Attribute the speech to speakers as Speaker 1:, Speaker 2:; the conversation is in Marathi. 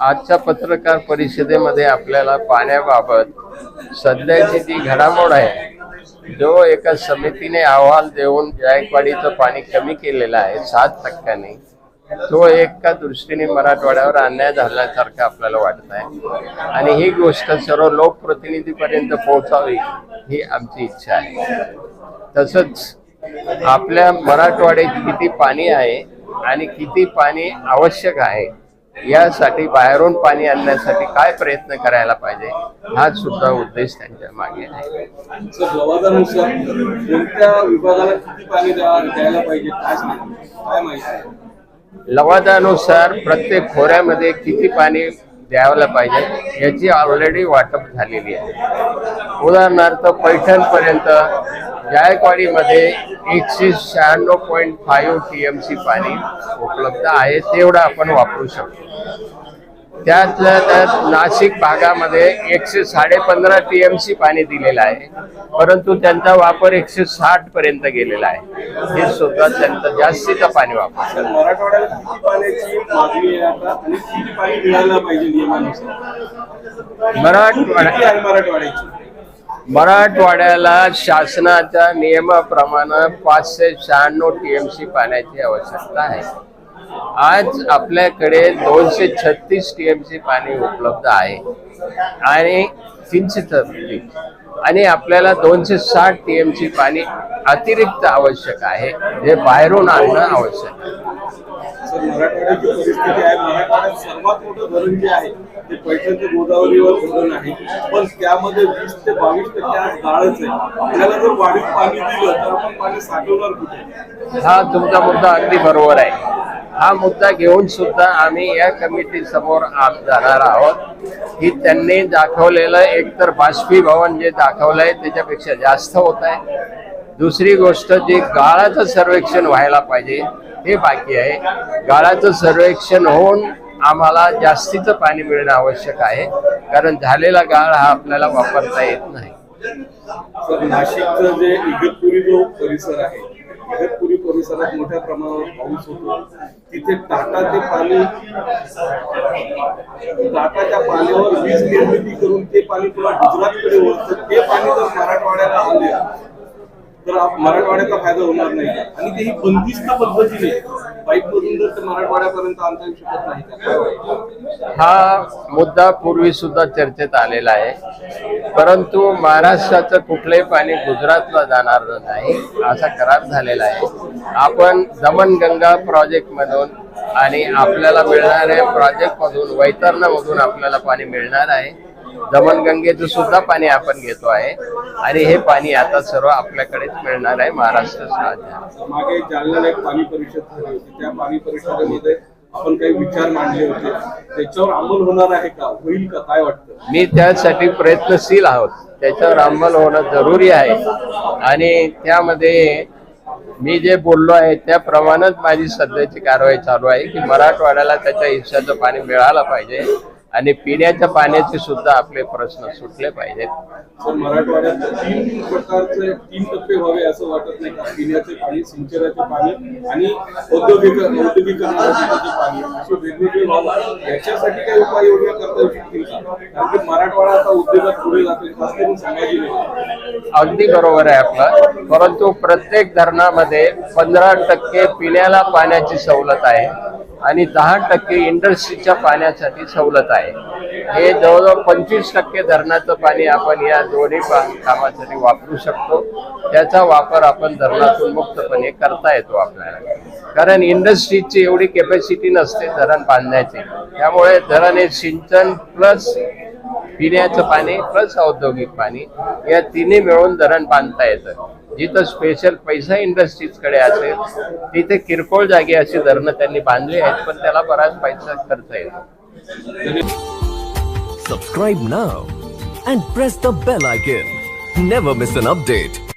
Speaker 1: आजच्या पत्रकार परिषदेमध्ये आपल्याला पाण्याबाबत सध्याची जी घडामोड आहे जो एका समितीने अहवाल देऊन जायकवाडीचं पाणी कमी केलेलं आहे सात टक्क्यांनी तो एका दृष्टीने मराठवाड्यावर अन्याय झाल्यासारखं आपल्याला वाटत आहे. आणि ही गोष्ट सर्व लोकप्रतिनिधीपर्यंत पोहोचावी ही आमची इच्छा आहे. तसंच आपल्या मराठवाड्यात किती पाणी आहे आणि किती पाणी आवश्यक आहे यासाठी बाहेरून पाणी आणण्यासाठी काय प्रयत्न करायला पाहिजे? हा सुद्धा उद्देश त्यांच्या मागे आहे.
Speaker 2: लवादानुसार
Speaker 1: प्रत्येक खोऱ्यामध्ये किती पाणी द्यायला पाहिजे याची ऑलरेडी वाटप झालेली आहे. उदाहरणार्थ पैठणपर्यंत जायकवाडीमध्ये एकशे शहाण्णव point five T M C पाणी उपलब्ध आहे तेवढं आपण वापरू शकतो. त्यातल्या त्यात नाशिक भागामध्ये एकशे साडे पंधरा टी एम सी पाणी दिलेलं आहे परंतु त्यांचा वापर एकशे साठ पर्यंत गेलेला आहे. हे सुद्धा त्यांचं जास्तीचं पाणी वापर.
Speaker 2: मराठवाड्याची?
Speaker 1: मराठवाड्याला शासनाच्या नियमाप्रमाणे पाचशे शहाण्णव टी एम सी पाण्याची आवश्यकता आहे. आज आपल्याकडे दोनशे छत्तीस टी एम सी पाणी उपलब्ध आहे. आणि तीनशे म्हणजे, छत्तीस आणि आपल्याला दोनशे साठ टी एम सी पाणी अतिरिक्त आवश्यक आहे. जे बाहेरून आणणं आवश्यक आहे.
Speaker 2: सर मराठवाड्याची परिस्थिती आहे मराठवाड्यात सर्वात मोठं धरण जे आहे ते पैठणचं गोदावरीवर धरण आहे. पण त्यामध्ये वीस ते बावीस टक्के आज गाळच आहे. आपल्याला जर वाढीव पाणी दिलं तर आपण पाणी साठवणार कुठे?
Speaker 1: हा तुमचा मुद्दा अगदी बरोबर आहे. हा मुद्दा घेऊन सुद्धा आम्ही या कमिटी समोर आज जाणार आहोत. की त्यांनी दाखवलेलं एकतर बाष्पीभवन जे दाखवलंय त्याच्यापेक्षा जास्त होत आहे. दुसरी गोष्ट जे गाळाचं सर्वेक्षण व्हायला पाहिजे हे बाकी आहे. गाळाचं सर्वेक्षण होऊन आम्हाला जास्तीचं पाणी मिळणं आवश्यक आहे. कारण झालेला गाळ हा आपल्याला वापरता येत नाही.
Speaker 2: नाशिकचं जे इगतपुरी जो परिसर आहे इगतपुरी परिसरात मोठ्या प्रमाणावर पाऊस होतो. तिथे टाटा ते पाणी टाटाच्या पाण्यावर वीज निर्मिती करून ते पाणी पुन्हा गुजरातकडे ते पाणी जर मराठवाड्याला आले तर मराठवाड्याचा फायदा होणार नाही. आणि तेही बंदिस्त पद्धतीने जर ते मराठवाड्यापर्यंत आणता येऊ शकत नाही
Speaker 1: हा मुद्दा पूर्वी सुद्धा चर्चेत आलेला आहे. परंतु महाराष्ट्राचं कुठलंही पाणी गुजरातला जाणार नाही असा करार झालेला आहे. आपण दमनगंगा प्रोजेक्ट मधून आणि आपल्याला मिळणाऱ्या प्रोजेक्ट मधून वैतरणामधून आपल्याला पाणी मिळणार आहे. दमनगंगेचं सुद्धा पाणी आपण घेतो आहे. आणि हे पाणी आता सर्व आपल्याकडेच मिळणार आहे महाराष्ट्र राज्यात.
Speaker 2: मागे जालन्याला एक पाणी परिषद झाली होती. त्या पाणी परिषदेमध्ये आपण काही विचार मांडले होते. त्याच्यावर अंमल होणार आहे का? होईल का? काय वाटतं?
Speaker 1: मी त्यासाठी प्रयत्नशील आहोत. त्याच्यावर अंमल होणं जरुरी आहे. आणि त्यामध्ये मी जे बोललो आहे त्याप्रमाणेच माझी सध्याची कारवाई चालू आहे की मराठवाड्याला त्याच्या हिस्साचं पाणी मिळालं पाहिजे. आणि पिण्याच्या पाण्याचे सुद्धा आपले प्रश्न सुटले पाहिजेत.
Speaker 2: मराठवाड्यात तीन प्रकारचे तीन टप्पे व्हावे असं वाटत नाही का? पिण्याचे पाणी सिंचनाचे पाणी आणि औद्योगिक औद्योगिकरणाचे पाणी. असे वेगवेगळे व्हावं. याच्यासाठी काही उपाययोजना करता येऊ शकतील का? कारण की मराठवाडा आता उद्योगात पुढे जातोय खास करून सांगायची नाही.
Speaker 1: अगदी बरोबर आहे आपलं. परंतु प्रत्येक धरणामध्ये पंधरा टक्के पिण्याला पाण्याची सवलत आहे. आणि दहा टक्के इंडस्ट्रीच्या पाण्यासाठी सवलत आहे. हे जवळजवळ पंचवीस टक्के धरणाचं पाणी आपण या दोन्ही कामासाठी वापरू शकतो. त्याचा वापर आपण धरणातून मुक्तपणे करता येतो आपल्याला. कारण इंडस्ट्रीची एवढी कॅपॅसिटी नसते धरण बांधण्याची. त्यामुळे धरण हे सिंचन प्लस पिण्याचं पाणी प्लस औद्योगिक पाणी या तिन्ही मिळून धरण बांधता येतं. जिथं स्पेशल पैसा इंडस्ट्रीजकडे असेल तिथे किरकोळ जागी अशी धरणं त्यांनी बांधली आहेत पण त्याला बराच पैसा खर्च येतो.
Speaker 3: Subscribe now and press the bell icon never miss an update